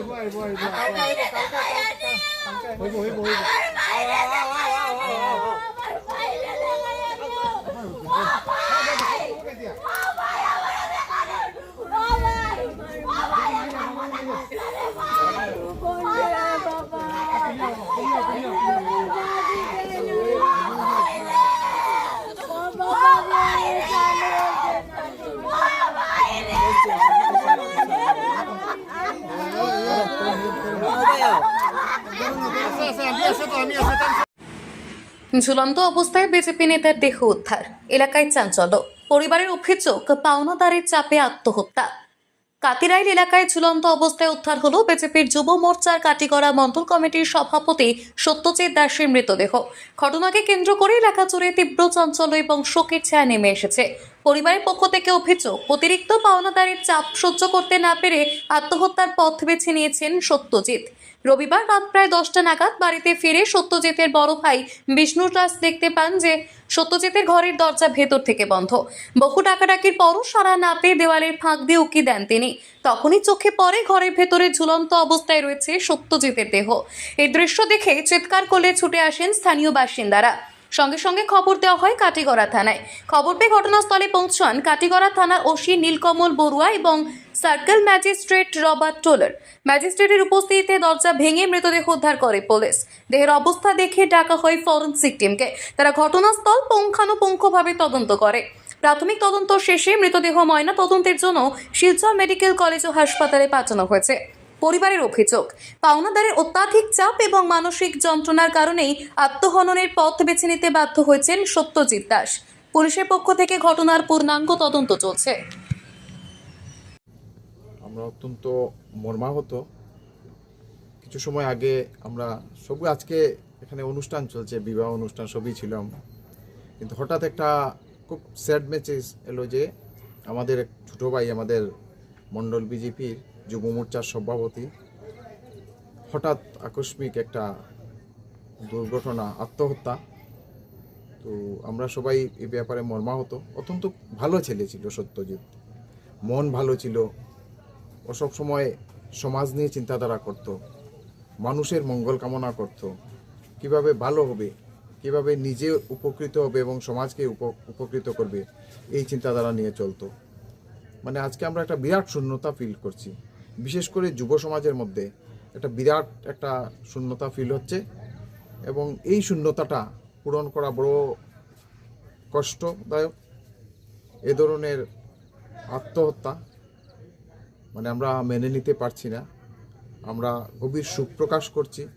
ibu ibu ibu. Ibu ibu ibu. Oh my god. ঝুলন্ত অবস্থায় BJP নেতার দেহ উদ্ধার। এলাকায় চাঞ্চল্য। পরিবারের অভিযোগ পাওনাদারের চাপে আত্মহত্যা। কাতিরাইল এলাকায় ঝুলন্ত অবস্থায় উদ্ধার হলো বিজেপির যুব মোর্চার কাটিগড়া মণ্ডল কমিটির সভাপতি সত্যজিৎ দাসের মৃতদেহ। ঘটনাকে কেন্দ্র করে এলাকা জুড়ে তীব্র চাঞ্চল্য এবং শোকের ছায়া নেমে এসেছে। পরিবারের পক্ষ থেকে অভিযোগ, অতিরিক্ত পাওনাদারের চাপ সহ্য করতে না পেরে আত্মহত্যার পথ বেছে নিয়েছেন সত্যজিৎ। রবিবার রাত প্রায় দশটা নাগাদ বাড়িতে ফিরে সত্যজিতের বড় ভাই বিষ্ণুর দাস দেখতে পান যে সত্যজিতের ঘরের দরজা ভেতর থেকে বন্ধ। বহু ডাকাডাকির পরও সারা না পেয়ে দেওয়ালের ফাঁক দিয়ে উকি দেন তিনি। তখনই চোখে পড়ে ঘরের ভেতরে ঝুলন্ত অবস্থায় রয়েছে সত্যজিতের দেহ। এই দৃশ্য দেখে চিৎকার করলে ছুটে আসেন স্থানীয় বাসিন্দারা। সঙ্গে সঙ্গে খবর দেওয়া হয় কাটিগড়া থানায়। খবর পেয়ে ঘটনাস্থলে পৌঁছান কাটিগড়া থানার ওসি নীলকমল বড়ুয়া এবং সার্কেল ম্যাজিস্ট্রেট রবার্ট টোলার। ম্যাজিস্ট্রেটের উপস্থিতিতে দরজা ভেঙে মৃতদেহ উদ্ধার করে পুলিশ। দেহের অবস্থা দেখে ডাকা হয় ফরেন্সিক টিমকে। তারা ঘটনাস্থল পুঙ্খানুপুঙ্খভাবে তদন্ত করে। প্রাথমিক তদন্ত শেষে মৃতদেহ ময়না তদন্তের জন্য শিলচর মেডিকেল কলেজ ও হাসপাতালে পাঠানো হয়েছে। পরিবারের অভিযোগ। পাওনাদারের অত্যাধিক চাপ এবং মানসিক যন্ত্রণার কারণেই আত্মহননের পথ বেছে নিতে বাধ্য হয়েছেন সত্যজিৎ দাস। পুলিশের পক্ষ থেকে ঘটনার পূর্ণাঙ্গ তদন্ত চলছে। আমরা অত্যন্ত মর্মাহত। কিছু সময় আগে আমরা সবই আজকে এখানে অনুষ্ঠান চলছে, বিবাহ অনুষ্ঠান সবই ছিলাম। কিন্তু হঠাৎ একটা খুব স্যাড মেসেজ এলো যে আমাদের ছোটো ভাই, আমাদের মণ্ডল বিজেপির যুব মোর্চার সভাপতি। হঠাৎ আকস্মিক একটা দুর্ঘটনা, আত্মহত্যা। তো আমরা সবাই এই ব্যাপারে মর্মাহত। অত্যন্ত ভালো ছেলে ছিল সত্যজিৎ। মন ভালো ছিল। ও সব সময় সমাজ নিয়ে চিন্তাধারা করত। মানুষের মঙ্গল কামনা করত। কীভাবে ভালো হবে, কীভাবে নিজে উপকৃত হবে এবং সমাজকে উপ- উপকৃত করবে, এই চিন্তাধারা নিয়ে চলতো। মানে আজকে আমরা একটা বিরাট শূন্যতা ফিল করছি। বিশেষ করে যুব সমাজের মধ্যে একটা বিরাট একটা শূন্যতা ফিল হচ্ছে এবং এই শূন্যতাটা পূরণ করা বড় কষ্টদায়ক। এ ধরনের আত্মহত্যা মানে আমরা মেনে নিতে পারছি না। আমরা গভীর সুখ প্রকাশ করছি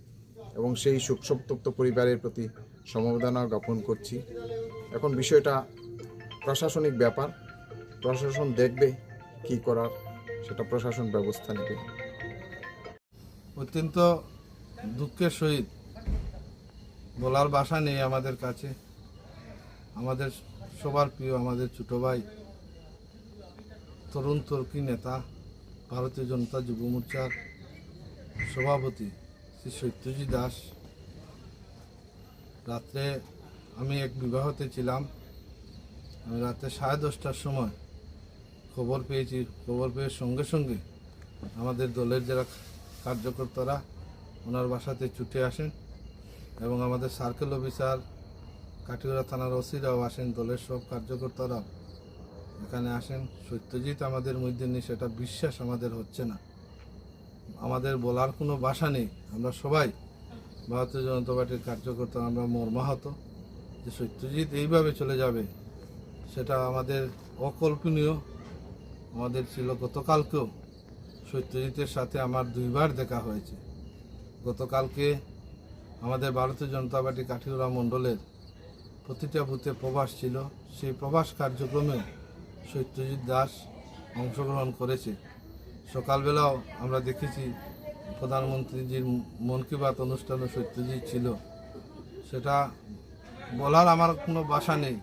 এবং সেই শোক সন্তপ্ত পরিবারের প্রতি সমবেদনা জ্ঞাপন করছি। এখন বিষয়টা প্রশাসনিক ব্যাপার। প্রশাসন দেখবে কি করার। সেটা প্রশাসন ব্যবস্থা নেবে। অত্যন্ত দুঃখের সহিত বলার বাসা নেই আমাদের কাছে। আমাদের সবার প্রিয়, আমাদের ছোট ভাই, তরুণ তর্কি নেতা, ভারতীয় জনতা যুব মোর্চার সভাপতি শ্রী সত্যজিৎ দাস। রাত্রে আমি এক বিবাহতে ছিলাম। আমি রাতে সাড়ে দশটার সময় খবর পেয়েছি, খবর পেয়ে সঙ্গে সঙ্গে আমাদের দলের যারা কার্যকর্তারা, ওনার বাসাতে ছুটে আসেন এবং আমাদের সার্কেল অফিসার কাটিগড়া থানার ওসিরাও আসেন, দলের সব কার্যকর্তারাও এখানে আসেন। সত্যজিৎ আমাদের মধ্যে নেই, সেটা বিশ্বাস আমাদের হচ্ছে না। আমাদের বলার কোনো ভাষা নেই। আমরা সবাই ভারতীয় জনতা পার্টির কার্যকর্তা, আমরা মর্মাহত। যে সত্যজিৎ এইভাবে চলে যাবে, সেটা আমাদের অকল্পনীয় আমাদের ছিল গতকালকেও। সত্যজিতের সাথে আমার দুইবার দেখা হয়েছে। গতকালকে আমাদের ভারতীয় জনতা পার্টি কাঠিগড়া মণ্ডলের প্রতিটা বুথে প্রবাস ছিল। সেই প্রবাস কার্যক্রমে সত্যজিৎ দাস অংশগ্রহণ করেছে। সকালবেলাও আমরা দেখেছি প্রধানমন্ত্রীজির মন কি বাত অনুষ্ঠানে সত্যজিৎ ছিল। সেটা বলার আমার কোনো বাসা নেই।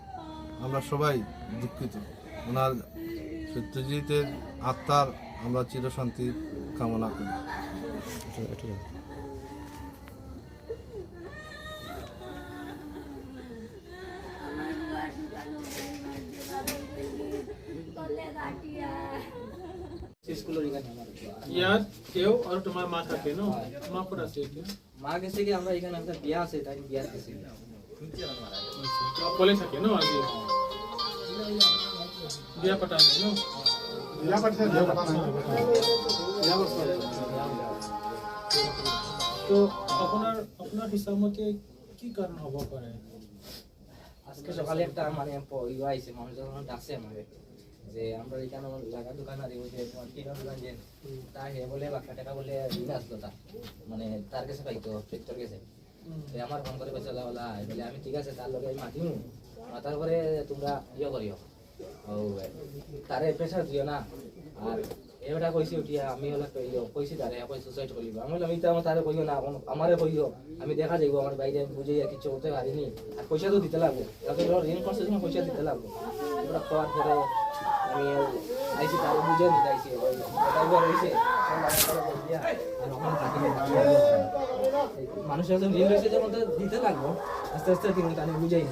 আমরা সবাই দুঃখিত। ওনার সত্যজিতের আত্মার আমরা চিরশান্তি কামনা করি। ইয়াত কেউ আর তোমার মা থাকে ন? মা কোন আছে মা গেছে কি আমরা এখানে একটা বিয়া আছে তাই বিয়া গেছি। অকলে থাকে ন আজি বিয়া পতা নাই ন? তো আপোনাৰ আপোনাৰ হিচাপমতে কি কাৰণ হ'ব পাৰে আজকে সকালে একটা মানে ইয়ে আইছে ডাকছে যে আমরা এখানে লাগা দোকান ওই যে তোমার টিনা দোকান যে তা হে বলে লাখা টাকা বলে ঋণ আসলো তার। মানে তার কাছে পাইতো ট্রেক্টর গেছে তো আমার ফোন করে পয়সা বলা বলে আমি ঠিক আছে তার লগে আমি মাতিমু। মাতার পরে তোমরা ইয়ে করিও। তারে প্রেশার দিও না। আর এবারটা কইছি উঠিয়া আমি হলে কইছি তারে কই সুসাইড করিব আমি বললাম এটা আমার তারে কইও না আমারে কইও আমি দেখা যাইব আমার বাইরে বুঝে কিছু করতে পারিনি আর পয়সা তো দিতে লাগবে। তাতে ঋণ করছে পয়সা দিতে লাগবো। এবার খাওয়ার পরে আমি আইসি তারে বুঝে নিতে আইসি রয়েছে মানুষের ঋণ রয়েছে যখন দিতে লাগবো। আস্তে আস্তে তিনি তাহলে বুঝাই